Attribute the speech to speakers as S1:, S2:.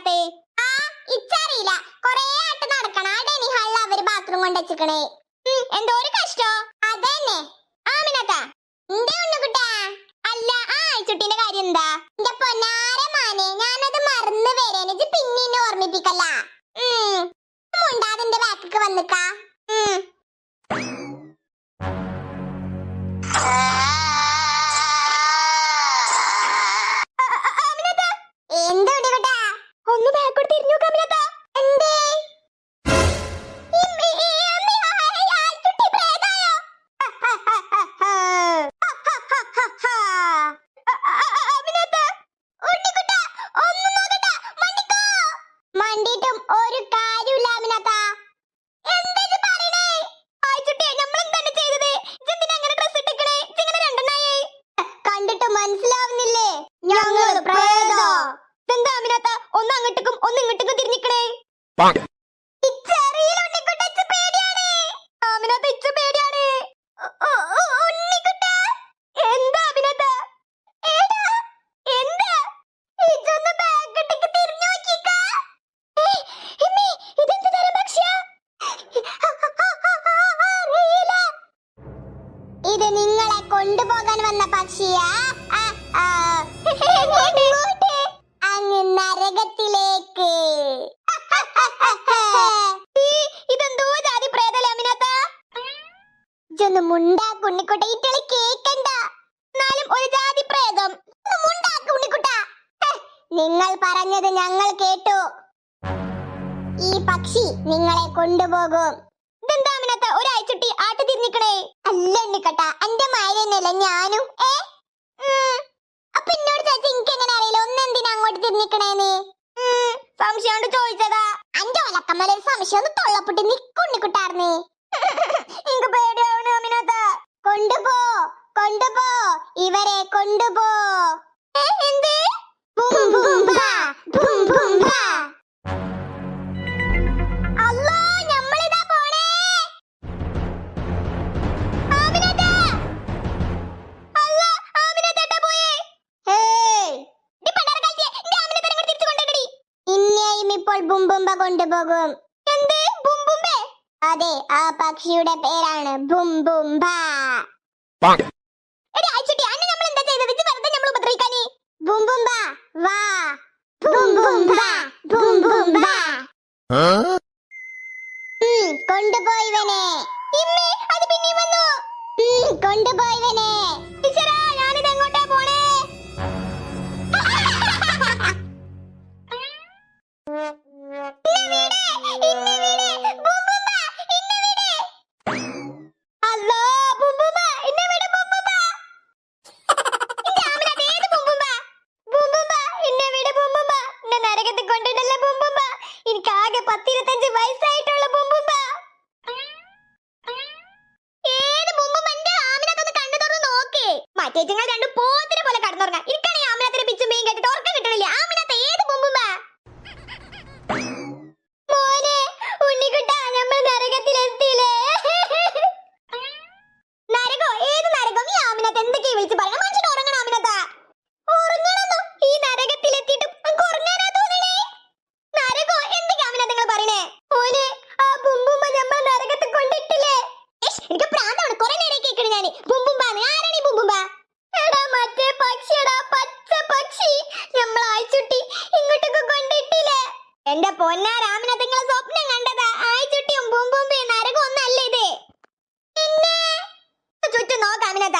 S1: ഇല്ലാത്തേ? ആ ഇച്ചറിയില്ല. കൊറേ ആട്ട് നടക്കണ. ആ ഡെനി ഹള്ള അവർ ബാത്റൂം കൊണ്ട് വെച്ചിക്കണേ. എന്തോ ഒരു കഷ്ടോ? അതന്നെ. ആ മിനക്ക എന്തേ ഏയ്, ഒന്ന് അങ്ങോട്ടേക്കും ഒന്ന് പക്ഷിയാ? തിരിഞ്ഞിക്കണേ ഇത് നിങ്ങളെ കൊണ്ടുപോകാൻ വന്ന പക്ഷിയാ. നിങ്ങൾ പറഞ്ഞത് ഞങ്ങൾ കേട്ടു. ഈ പക്ഷി നിങ്ങളെ കൊണ്ടുപോകും. ഇതെന്താ അമിനാത്ത ഒരാഴ്ചട്ടി ആട്ട് തിരിഞ്ഞിക്കണേ അല്ല എണ്ണിക്കട്ട എന്റെ മായരെന്നല്ല ഞാനും. ഏ. അപ്പൊ എന്നോട് ചോദിച്ച എനിക്ക് എങ്ങനെ അറിയില്ല? ഒന്നെന്തിനാ അങ്ങോട്ട് തിരിഞ്ഞിക്കണേന്ന്? സംശയം ചോദിച്ചതാ. അന്റെ ഒലക്കമ്മല ഒരു സംശയം ഒന്ന് തൊള്ളപ്പെട്ട് നിക്കുണ്ണിക്കുട്ടാർന്നേ എനിക്ക് പേടിയാവണ അമിനാത്ത. കൊണ്ടുപോ കൊണ്ടുപോ. ഇവരെ കൊണ്ടുപോ. എന്ത്? ബും ബും ബാ, ബും ബും ബാ. അല്ലോ നമ്മളിതാ പോണേ. ആമിനത്ത അല്ല ആമിനത്തേട്ടാ പോയേ. ഏയ്. നീ പണ്ടാരക്കാലത്തെ എന്റെ ആമിനത്തേനെ ഇങ്ങോട്ട് തിരിച്ചു കൊണ്ടുവരടി. ഇന്നെയും ഇപ്പോൾ ബുംബുംബ കൊണ്ടുപോകും. എന്ത്? ബുംബുംബേ? അതെ ആ പക്ഷിയുടെ പേരാണ് ബും
S2: Bonk.
S1: എടി ആയിച്ചുട്ടി അന്നെ നമ്മൾ എന്താ ചെയ്തത് ഇജ്ജ് വെറുതെ നമ്മൾ ഉപദ്രവിക്കാനേ ബുംബുംബ വാ ബും ബുംബുംബ ബുംബുംബ
S2: ബും
S1: ഉം, കൊണ്ടുപോയിവനെ. ഇമ്മേ അത് പിന്നെയും വന്നു. കൊണ്ടുപോയിവനെ. ടീച്ചറാ. മറ്റേറ്റുങ്ങൾ രണ്ടും പോത്തിനെ പോലെ കടന്നുറങ്ങാം എനിക്കാണെങ്കിൽ ആമിനത്തിന്റെ പിച്ചും മീൻ കേട്ടിട്ട് ഉറക്കം കിട്ടണില്ല. ആമിനത്തെ ഏത് ബുംബുംബ? മോനെ ഉണ്ണിക്കുട്ടാ നമ്മൾ നരകത്തിലെത്തിയില്ലേ? നരകോ? ഏത് നരകം? ഈ ആമിനത്ത് എന്തൊക്കെയാ വിളിച്ച് പറയണം? മനുഷ്യൻ ഉറങ്ങണം ആമിനത്ത ഉറങ്ങണമെന്നോ ഈ നരകത്തിലെത്തിയിട്ട് ഉറങ്ങാനാ തോന്നണേ. നരകോ എന്തൊക്കെയാ ആമിനത്ത് നിങ്ങൾ പറയണേ മോനെ ആ ബുംബുമ്മ നമ്മൾ നരകത്തിൽ കൊണ്ടിട്ടില്ലേ ഇഷ്, എനിക്ക് പ്രാന്താണ് കുറെ നേരം കേൾക്കണ ഞാൻ ബുംബുംബാന്ന് ആരാണ് ഈ ബുംബുംബ എടാ മറ്റേ പക്ഷിയടാ പച്ച പക്ഷി നമ്മൾ അയച്ചുട്ടി ഇങ്ങോട്ടൊക്കെ കൊണ്ടിട്ടില്ലേ എന്റെ പൊന്നാ രാമന നിങ്ങളെ സ്വപ്നം കണ്ടത്? ആയിച്ചുട്ടിയും ബുംബുംബിയും നരകം ഒന്നല്ല ഇത്? ചുറ്റും നോക്കാം അമിനത്ത